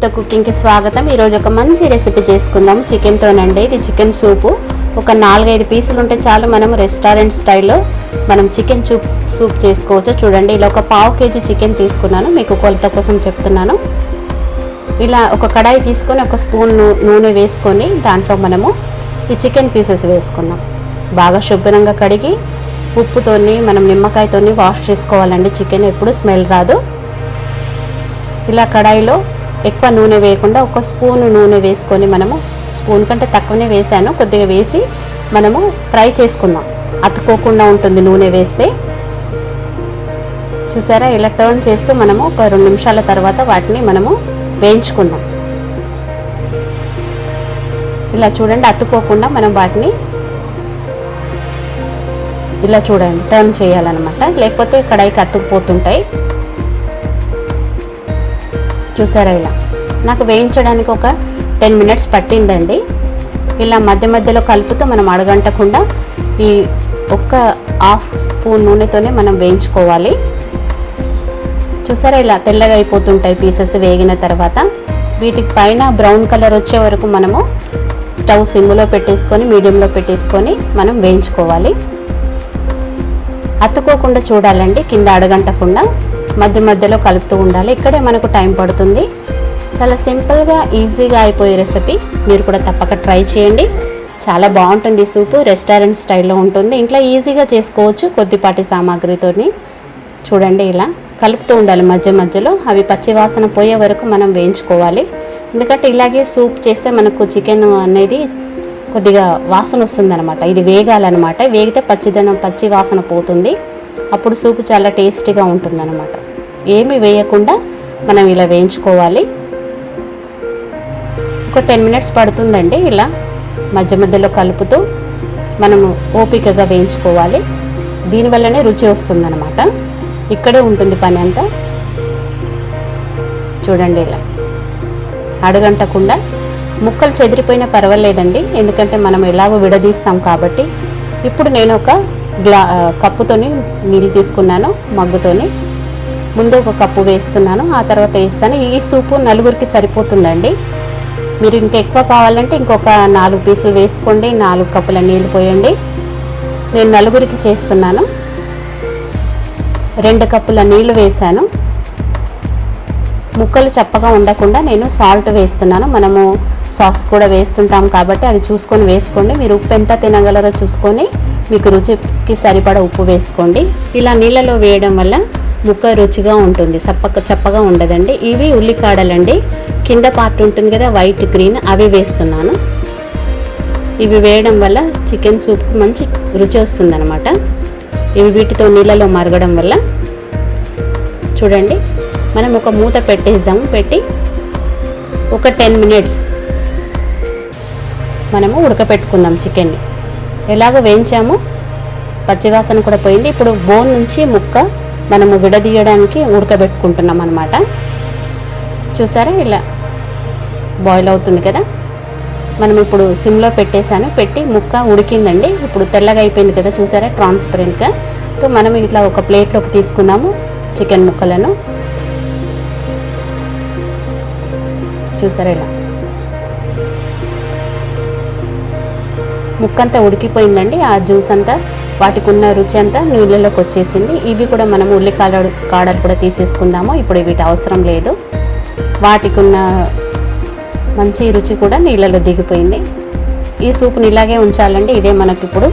కొత్త కుకింగ్కి స్వాగతం. ఈరోజు ఒక మంచి రెసిపీ చేసుకుందాం. చికెన్తోనండి ఇది చికెన్ సూపు. ఒక నాలుగైదు పీసులు ఉంటే చాలు మనం రెస్టారెంట్ స్టైల్లో మనం చికెన్ సూప్ సూప్ చేసుకోవచ్చు. చూడండి ఇలా ఒక పావు కేజీ చికెన్ తీసుకున్నాను. మీకు కొలత కోసం చెప్తున్నాను. ఇలా ఒక కడాయి తీసుకొని ఒక స్పూన్ నూనె వేసుకొని దాంట్లో మనము ఈ చికెన్ పీసెస్ వేసుకున్నాం బాగా శుభ్రంగా కడిగి ఉప్పుతోని మనం నిమ్మకాయతోని వాష్ చేసుకోవాలండి. చికెన్ ఎప్పుడు స్మెల్ రాదు. ఇలా కడాయిలో ఎక్కువ నూనె వేయకుండా ఒక స్పూన్ నూనె వేసుకొని మనము స్పూన్ కంటే తక్కువనే వేసాను కొద్దిగా వేసి మనము ఫ్రై చేసుకుందాం. అతుక్కోకుండా ఉంటుంది నూనె వేస్తే. చూసారా? ఇలా టర్న్ చేస్తూ మనము ఒక రెండు నిమిషాల తర్వాత వాటిని మనము వేయించుకుందాం. ఇలా చూడండి అతుక్కోకుండా మనం వాటిని ఇలా చూడండి టర్న్ చేయాలన్నమాట. లేకపోతే కడాయికి అతుక్కుపోతుంటాయి. చూసారా ఇలా? నాకు వేయించడానికి ఒక టెన్ మినిట్స్ పట్టిందండి. ఇలా మధ్య మధ్యలో కలుపుతూ మనం అడగంటకుండా ఈ ఒక్క హాఫ్ స్పూన్ నూనెతోనే మనం వేయించుకోవాలి. చూసారా ఇలా తెల్లగా అయిపోతుంటాయి పీసెస్ వేగిన తర్వాత. వీటికి పైన బ్రౌన్ కలర్ వచ్చే వరకు మనము స్టవ్ సిమ్లో పెట్టేసుకొని మీడియంలో పెట్టేసుకొని మనం వేయించుకోవాలి. అతుక్కోకుండా చూడాలండి కింద అడగంటకుండా మధ్య మధ్యలో కలుపుతూ ఉండాలి. ఇక్కడే మనకు టైం పడుతుంది. చాలా సింపుల్గా ఈజీగా అయిపోయే రెసిపీ. మీరు కూడా తప్పక ట్రై చేయండి. చాలా బాగుంటుంది సూపు. రెస్టారెంట్ స్టైల్లో ఉంటుంది. ఇంట్లో ఈజీగా చేసుకోవచ్చు కొద్దిపాటి సామాగ్రితోని. చూడండి ఇలా కలుపుతూ ఉండాలి మధ్య మధ్యలో. అవి పచ్చివాసన పోయే వరకు మనం వేయించుకోవాలి. ఎందుకంటే ఇలాగే సూప్ చేస్తే మనకు చికెన్ అనేది కొద్దిగా వాసన వస్తుందన్నమాట. ఇది వేగాలన్నమాట. వేగితే పచ్చిదనం పచ్చి వాసన పోతుంది. అప్పుడు సూపు చాలా టేస్టీగా ఉంటుందన్నమాట. ఏమి వేయకుండా మనం ఇలా వేయించుకోవాలి. ఒక టెన్ మినిట్స్ పడుతుందండి ఇలా మధ్య మధ్యలో కలుపుతూ మనము ఓపికగా వేయించుకోవాలి. దీనివల్లనే రుచి వస్తుందన్నమాట. ఇక్కడే ఉంటుంది పని అంతా. చూడండి ఇలా అడగంటకుండా ముక్కలు చెదిరిపోయినా పర్వాలేదండి. ఎందుకంటే మనం ఎలాగో విడదీస్తాం కాబట్టి. ఇప్పుడు నేను ఒక గ్లా కప్పుతోని నీళ్ళు తీసుకున్నాను మగ్గుతోని. ముందు ఒక కప్పు వేస్తున్నాను ఆ తర్వాత వేస్తాను. ఈ సూపు నలుగురికి సరిపోతుందండి. మీరు ఇంకా ఎక్కువ కావాలంటే ఇంకొక నాలుగు పీసులు వేసుకోండి నాలుగు కప్పుల నీళ్ళు పోయండి. నేను నలుగురికి చేస్తున్నాను. రెండు కప్పుల నీళ్ళు వేశాను. ముక్కలు చప్పగా ఉండకుండా నేను సాల్ట్ వేస్తున్నాను. మనము సాస్ కూడా వేస్తుంటాం కాబట్టి అది చూసుకొని వేసుకోండి. మీరు ఉప్పు ఎంత తినగలరో చూసుకొని మీకు రుచికి సరిపడా ఉప్పు వేసుకోండి. ఇలా నీళ్ళలో వేయడం వల్ల ముక్క రుచిగా ఉంటుంది. చప్పక చప్పగా ఉండదండి. ఇవి ఉల్లికాడలండి. కింద పార్ట్ ఉంటుంది కదా వైట్ గ్రీన్ అవి వేస్తున్నాను. ఇవి వేయడం వల్ల చికెన్ సూప్కి మంచి రుచి వస్తుందన్నమాట. ఇవి వీటితో నీళ్ళలో మరగడం వల్ల. చూడండి మనం ఒక మూత పెట్టేద్దాము. పెట్టి ఒక టెన్ మినిట్స్ మనము ఉడకపెట్టుకుందాం చికెన్ని. ఎలాగో వేయించాము. పచ్చివాసన కూడా పోయింది. ఇప్పుడు బోన్ నుంచి ముక్క మనము విడదీయడానికి ఉడకబెట్టుకుంటున్నాం అనమాట చూసారా ఇలా బాయిల్ అవుతుంది కదా? మనం ఇప్పుడు సిమ్లో పెట్టేశాను. పెట్టి ముక్క ఉడికిందండి. ఇప్పుడు తెల్లగా అయిపోయింది కదా చూసారా? ట్రాన్స్పరెంట్గా సో మనం ఇట్లా ఒక ప్లేట్లోకి తీసుకుందాము చికెన్ ముక్కలను. చూసారా ఇలా? ముక్కంతా ఉడికిపోయిందండి. ఆ జ్యూస్ అంతా వాటికి ఉన్న రుచి అంతా నీళ్ళలోకి వచ్చేసింది. ఇవి కూడా మనం ఉల్లి కాడలు కాడలు కూడా తీసేసుకుందాము. ఇప్పుడు వీటి అవసరం లేదు. వాటికి ఉన్న మంచి రుచి కూడా నీళ్ళలో దిగిపోయింది. ఈ సూప్ని ఇలాగే ఉంచాలండి. ఇదే మనకి ఇప్పుడు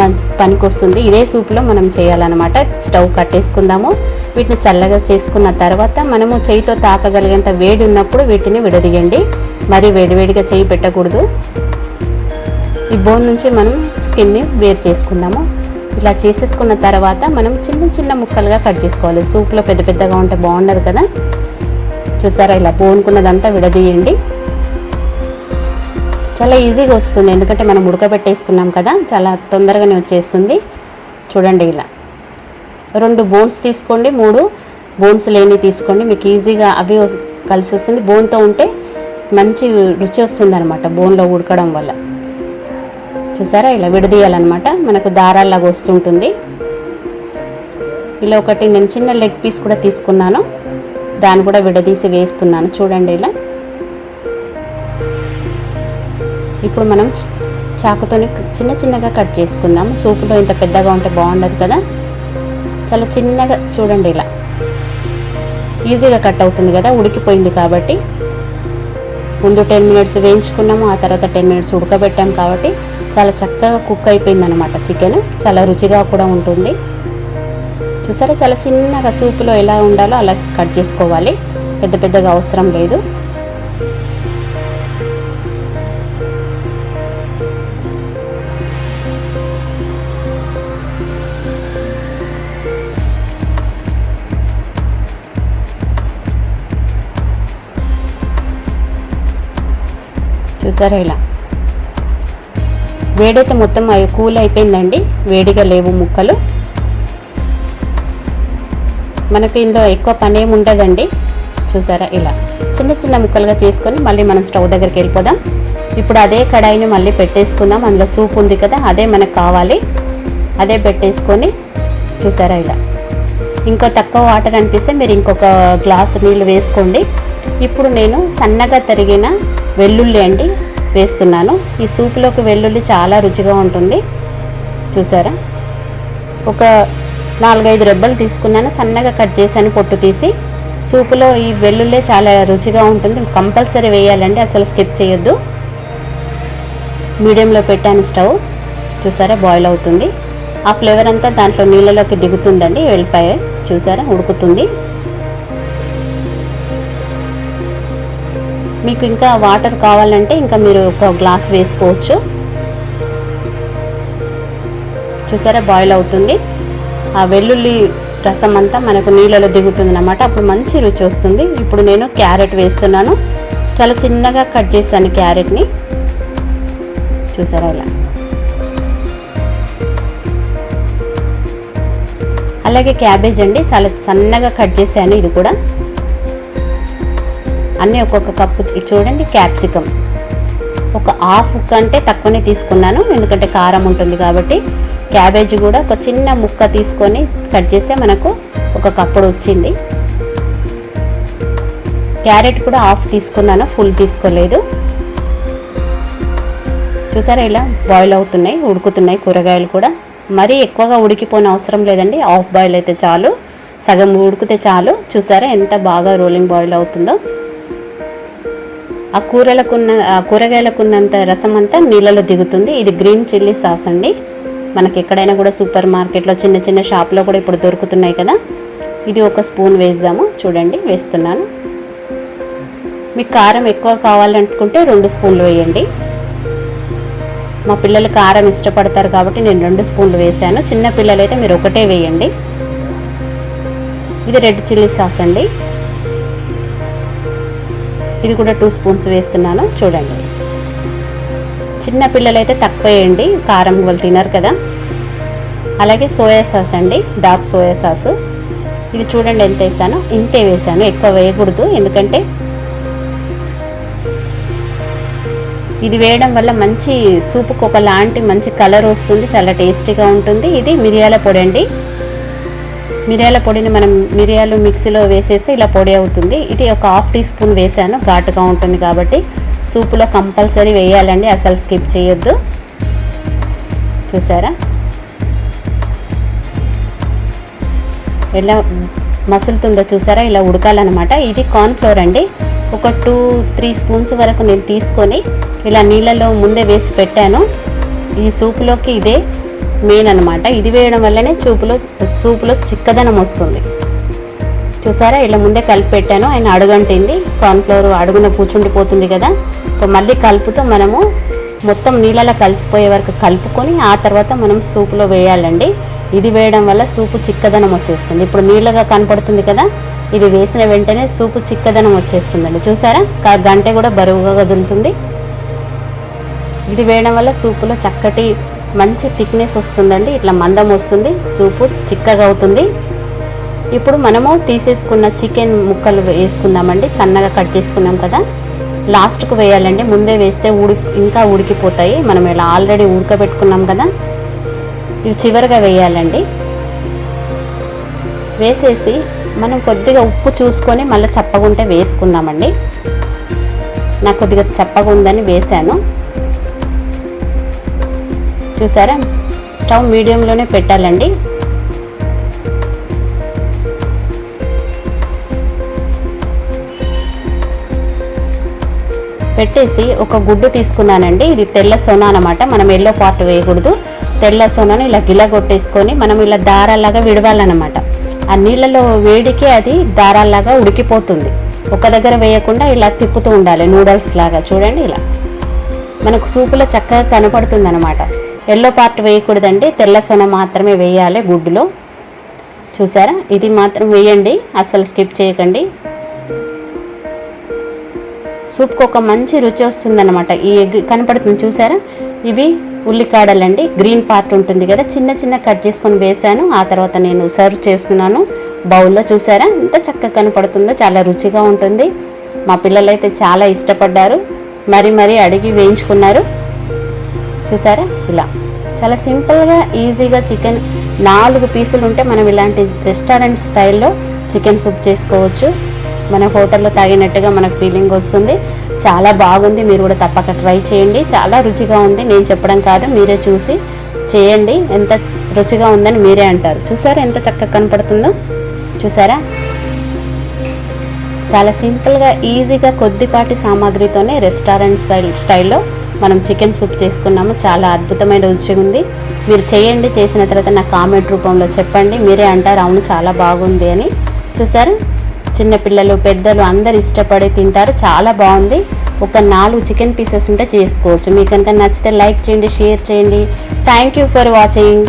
మంచి పనికి వస్తుంది ఇదే సూప్లో మనం చేయాలన్నమాట. స్టవ్ కట్టేసుకుందాము. వీటిని చల్లగా చేసుకున్న తర్వాత మనము చేయితో తాకగలిగేంత వేడి ఉన్నప్పుడు వీటిని విడదీయండి. మరి వేడివేడిగా చేయి పెట్టకూడదు. ఈ బోన్ నుంచి మనం స్కిన్ని వేరు చేసుకుందాము. ఇలా చేసేసుకున్న తర్వాత మనం చిన్న చిన్న ముక్కలుగా కట్ చేసుకోవాలి. సూప్లో పెద్ద పెద్దగా ఉంటే బాగుండదు కదా? చూసారా ఇలా పోనుకున్నదంతా విడదీయండి. చాలా ఈజీగా వస్తుంది. ఎందుకంటే మనం ఉడకబెట్టేసుకున్నాం కదా చాలా తొందరగానే వచ్చేస్తుంది. చూడండి ఇలా. రెండు బోన్స్ తీసుకోండి మూడు బోన్స్ లేని తీసుకోండి. మీకు ఈజీగా అవి కలిసి వస్తుంది. బోన్తో ఉంటే మంచి రుచి వస్తుంది అనమాట బోన్లో ఉడకడం వల్ల. చూసారా? ఇలా విడదీయాలన్నమాట. మనకు దారాల్లాగా వస్తుంటుంది. ఇలా ఒకటి నేను చిన్న లెగ్ పీస్ కూడా తీసుకున్నాను. దాన్ని కూడా విడదీసి వేస్తున్నాను. చూడండి ఇలా. ఇప్పుడు మనం చాకుతో చిన్న చిన్నగా కట్ చేసుకుందాం సూపులో ఇంత పెద్దగా ఉంటే బాగుండదు కదా? చాలా చిన్నగా చూడండి ఇలా. ఈజీగా కట్ అవుతుంది కదా? ఉడికిపోయింది కాబట్టి. ముందు టెన్ మినిట్స్ వేయించుకున్నాము ఆ తర్వాత టెన్ మినిట్స్ ఉడకబెట్టాం కాబట్టి చాలా చక్కగా కుక్ అయిపోయింది అనమాట చికెన్ చాలా రుచిగా కూడా ఉంటుంది. చూసారా చాలా చిన్నగా సూపులో ఎలా ఉండాలో అలా కట్ చేసుకోవాలి. పెద్ద పెద్దగా అవసరం లేదు. చూసారా ఇలా. వేడైతే మొత్తం అవి కూల్ అయిపోయిందండి. వేడిగా లేవు ముక్కలు. మనకు ఇందులో ఎక్కువ పని ఏమి ఉండదండి. చూసారా ఇలా. చిన్న చిన్న ముక్కలుగా చేసుకొని మళ్ళీ మనం స్టవ్ దగ్గరికి వెళ్ళిపోదాం. ఇప్పుడు అదే కడాయిని మళ్ళీ పెట్టేసుకుందాం. అందులో సూప్ ఉంది కదా అదే మనకు కావాలి. అదే పెట్టేసుకొని చూసారా ఇలా. ఇంకా తక్కువ వాటర్ అనిపిస్తే మీరు ఇంకొక గ్లాస్ నీళ్ళు వేసుకోండి. ఇప్పుడు నేను సన్నగా తరిగిన వెల్లుల్లి అండి వేస్తున్నాను. ఈ సూప్లోకి వెల్లుల్లి చాలా రుచిగా ఉంటుంది. చూసారా? ఒక నాలుగైదు రెబ్బలు తీసుకున్నాను. సన్నగా కట్ చేశాను పొట్టు తీసి. సూపులో ఈ వెల్లుల్లి చాలా రుచిగా ఉంటుంది. కంపల్సరీ వేయాలండి అసలు స్కిప్ చేయొద్దు. మీడియంలో పెట్టాను స్టవ్. చూసారా? బాయిల్ అవుతుంది. ఆ ఫ్లేవర్ అంతా దాంట్లో నీళ్ళలోకి దిగుతుందండి వెళ్ళిపోయి చూసారా? ఉడుకుతుంది. మీకు ఇంకా వాటర్ కావాలంటే ఇంకా మీరు ఒక గ్లాస్ వేసుకోవచ్చు. చూసారా బాయిల్ అవుతుంది. ఆ వెల్లుల్లి రసం అంతా మనకు నీళ్ళలో దిగుతుంది అన్నమాట అప్పుడు మంచి రుచి వస్తుంది. ఇప్పుడు నేను క్యారెట్ వేస్తున్నాను. చాలా చిన్నగా కట్ చేశాను క్యారెట్ని. చూసారా ఇలా. అలాగే క్యాబేజ్ అండి. చాలా సన్నగా కట్ చేశాను ఇది కూడా. అన్నీ ఒక్కొక్క కప్పు చూడండి క్యాప్సికమ్ ఒక హాఫ్ కంటే తక్కువనే తీసుకున్నాను ఎందుకంటే కారం ఉంటుంది కాబట్టి క్యాబేజ్ కూడా ఒక చిన్న ముక్క తీసుకొని కట్ చేస్తే మనకు ఒక కప్పుడు వచ్చింది. క్యారెట్ కూడా హాఫ్ తీసుకున్నాను ఫుల్ తీసుకోలేదు. చూసారా ఇలా బాయిల్ అవుతున్నాయి ఉడుకుతున్నాయి కూరగాయలు కూడా. మరీ ఎక్కువగా ఉడికిపోయిన అవసరం లేదండి హాఫ్ బాయిల్ అయితే చాలు. సగం ఉడికితే చాలు. చూసారా ఎంత బాగా రోలింగ్ బాయిల్ అవుతుందో. ఆ కూరలకున్న కూరగాయలకున్నంత రసం అంతా నీళ్ళలో దిగుతుంది. ఇది గ్రీన్ చిల్లీ సాస్ అండి. మనకి ఎక్కడైనా కూడా సూపర్ మార్కెట్లో చిన్న చిన్న షాప్లో కూడా ఇప్పుడు దొరుకుతున్నాయి కదా. ఇది ఒక స్పూన్ వేద్దాము. చూడండి వేస్తున్నాను. మీకు కారం ఎక్కువ కావాలనుకుంటే రెండు స్పూన్లు వేయండి. మా పిల్లలు కారం ఇష్టపడతారు కాబట్టి నేను రెండు స్పూన్లు వేసాను చిన్న పిల్లలైతే మీరు ఒకటే వేయండి. ఇది రెడ్ చిల్లీ సాస్ అండి. ఇది కూడా టూ స్పూన్స్ వేస్తున్నాను. చూడండి. చిన్న పిల్లలైతే తక్కువ వేయండి. కారం వాళ్ళు తినరు కదా. అలాగే సోయా సాస్ అండి. Dark soya sauce. ఇది చూడండి ఎంత వేసాను. ఇంతే వేసాను. ఎక్కువ వేయకూడదు. ఎందుకంటే ఇది వేయడం వల్ల మంచి సూపుకు ఒకలాంటి మంచి కలర్ వస్తుంది. చాలా టేస్టీగా ఉంటుంది. ఇది మిరియాల పొడి అండి. మిరియాల పొడిని మనం మిరియాలు మిక్సీలో వేసేస్తే ఇలా పొడి అవుతుంది. ఇది ఒక హాఫ్ టీ స్పూన్ వేసాను. ఘాటుగా ఉంటుంది కాబట్టి సూపులో కంపల్సరీ వేయాలండి. అసలు స్కిప్ చేయొద్దు. చూసారా? ఎలా మసులుతుందో చూసారా? ఇలా ఉడకాలన్నమాట. ఇది కార్న్ ఫ్లోర్ అండి. ఒక టూ త్రీ స్పూన్స్ వరకు నేను తీసుకొని ఇలా నీళ్ళలో ముందే వేసి పెట్టాను. ఈ సూపులోకి ఇదే మెయిన్ అనమాట ఇది వేయడం వల్లనే చూపులో సూపులో చిక్కదనం వస్తుంది. చూసారా? ఇలా ముందే కలిపి పెట్టాను. ఆయన అడుగంటింది. కార్న్ఫ్లవర్ అడుగున కూర్చుండిపోతుంది కదా. సో మళ్ళీ కలుపుతూ మనము మొత్తం నీళ్ళలో కలిసిపోయే వరకు కలుపుకొని ఆ తర్వాత మనం సూపులో వేయాలండి. ఇది వేయడం వల్ల సూపు చిక్కదనం వచ్చేస్తుంది. ఇప్పుడు నీళ్ళగా కనపడుతుంది కదా. ఇది వేసిన వెంటనే సూపు చిక్కదనం వచ్చేస్తుందండి. చూసారా? క- కూడా బరువుగా కదులుతుంది. ఇది వేయడం వల్ల సూపులో చక్కటి మంచి థిక్నెస్ వస్తుందండి. ఇట్లా మందం వస్తుంది. సూపు చిక్కగా అవుతుంది. ఇప్పుడు మనము తీసేసుకున్న చికెన్ ముక్కలు వేసుకుందామండి. సన్నగా కట్ చేసుకున్నాం కదా. లాస్ట్కు వేయాలండి. ముందే వేస్తే ఉడి ఇంకా ఉడికిపోతాయి. మనం ఇలా ఆల్రెడీ ఉడకబెట్టుకున్నాం కదా. ఇవి చివరిగా వేయాలండి. వేసేసి మనం కొద్దిగా ఉప్పు చూసుకొని మళ్ళీ చప్పగుంటే వేసుకుందామండి. నాకు కొద్దిగా చప్పగా ఉందని వేశాను. చూసారా? స్టవ్ మీడియంలోనే పెట్టాలండి. పెట్టేసి ఒక గుడ్డు తీసుకున్నానండి. ఇది తెల్ల సొన అనమాట మనం ఎల్లో పార్ట్ వేయకూడదు. తెల్ల సొనను ఇలా గిలా కొట్టేసుకొని మనం ఇలా దారాలాగా విడవాలన్నమాట. ఆ నీళ్ళలో వేడికి అది దారాల్లాగా ఉడికిపోతుంది. ఒక దగ్గర వేయకుండా ఇలా తిప్పుతూ ఉండాలి. నూడల్స్ లాగా చూడండి ఇలా. మనకు సూపులో చక్కగా కనపడుతుంది అనమాట ఎల్లో పార్ట్ వేయకూడదండి తెల్ల సొన మాత్రమే వేయాలి గుడ్డులో. చూసారా? ఇది మాత్రం వేయండి అస్సలు స్కిప్ చేయకండి. సూప్కి ఒక మంచి రుచి వస్తుందన్నమాట. ఈ ఎగ్ కనపడుతుంది చూసారా? ఇవి ఉల్లికాడలండి గ్రీన్ పార్ట్ ఉంటుంది కదా చిన్న చిన్న కట్ చేసుకొని వేసాను ఆ తర్వాత నేను సర్వ్ చేస్తున్నాను బౌల్లో. చూసారా? ఎంత చక్కగా కనపడుతుందో చాలా రుచిగా ఉంటుంది. మా పిల్లలైతే చాలా ఇష్టపడ్డారు. మరి మరీ అడిగి వేయించుకున్నారు. చూసారా? ఇలా. చాలా సింపుల్గా ఈజీగా చికెన్ నాలుగు పీసులు ఉంటే మనం ఇలాంటి రెస్టారెంట్ స్టైల్లో చికెన్ సూప్ చేసుకోవచ్చు. మన హోటల్లో తాగినట్టుగా మనకు ఫీలింగ్ వస్తుంది. చాలా బాగుంది. మీరు కూడా తప్పక ట్రై చేయండి. చాలా రుచిగా ఉంది. నేను చెప్పడం కాదు. మీరే చూసి చేయండి. ఎంత రుచిగా ఉందని మీరే అంటారు. చూసారా ఎంత చక్కగా కనపడుతుందో? చూసారా? చాలా సింపుల్గా ఈజీగా కొద్దిపాటి సామాగ్రితోనే రెస్టారెంట్ స్టైల్ స్టైల్లో మనం చికెన్ సూప్ చేసుకున్నాము. చాలా అద్భుతమైన రుచి ఉంది. మీరు చేయండి చేసిన తర్వాత నా కామెంట్ రూపంలో చెప్పండి. మీరే అంటారు అవును చాలా బాగుంది అని. చూసారు? చిన్నపిల్లలు పెద్దలు అందరు ఇష్టపడి తింటారు. చాలా బాగుంది. ఒక నాలుగు చికెన్ పీసెస్ ఉంటే చేసుకోవచ్చు. మీకు కనుక నచ్చితే లైక్ చేయండి షేర్ చేయండి. Thank you for watching